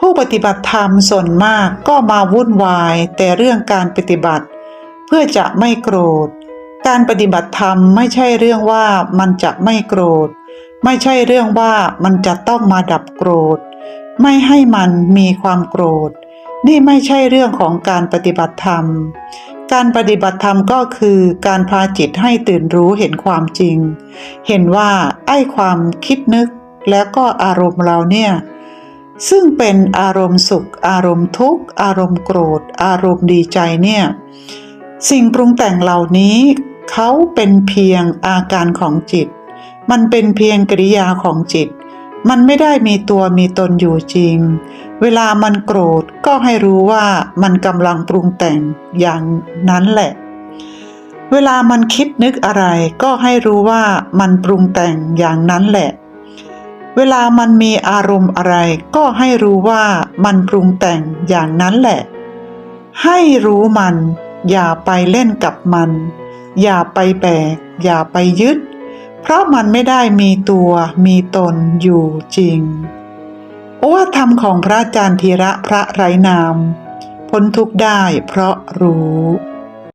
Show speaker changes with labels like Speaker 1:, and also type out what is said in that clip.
Speaker 1: ผู้ปฏิบัติธรรมส่วนมากก็มาวุ่นวาย แต่เรื่องการปฏิบัติ เพื่อจะไม่โกรธ การปฏิบัติธรรมไม่ใช่เรื่องว่ามันจะไม่โกรธ ไม่ใช่เรื่องว่ามันจะต้องมาดับโกรธ ไม่ให้มันมีความโกรธ นี่ไม่ใช่เรื่องของการปฏิบัติธรรม การปฏิบัติธรรมก็คือการพาจิตให้ตื่นรู้เห็นความจริง เห็นว่าไอ้ความคิดนึกแล้วก็อารมณ์เราเนี่ย ซึ่งเป็นอารมณ์สุข อารมณ์ทุกข์ อารมณ์โกรธ อารมณ์ดีใจเนี่ยสิ่งปรุงแต่งเหล่านี้เขาเป็นเพียงอาการของจิต มันเป็นเพียงกริยาของจิต มันไม่ได้มีตัวมีตนอยู่จริง เวลามันโกรธก็ให้รู้ว่ามันกำลังปรุงแต่งอย่างนั้นแหละ เวลามันคิดนึกอะไรก็ให้รู้ว่ามันปรุงแต่งอย่างนั้นแหละ เวลามันมีอารมณ์อะไร ก็ให้รู้ว่ามันปรุงแต่งอย่างนั้นแหละ ให้รู้มัน อย่าไปเล่นกับมัน อย่าไปแบก อย่าไปยึด เพราะมันไม่ได้มีตัวมีตนอยู่จริง โอวาทธรรมของพระอาจารย์ธีระพระไรนาม พ้นทุกได้เพราะรู้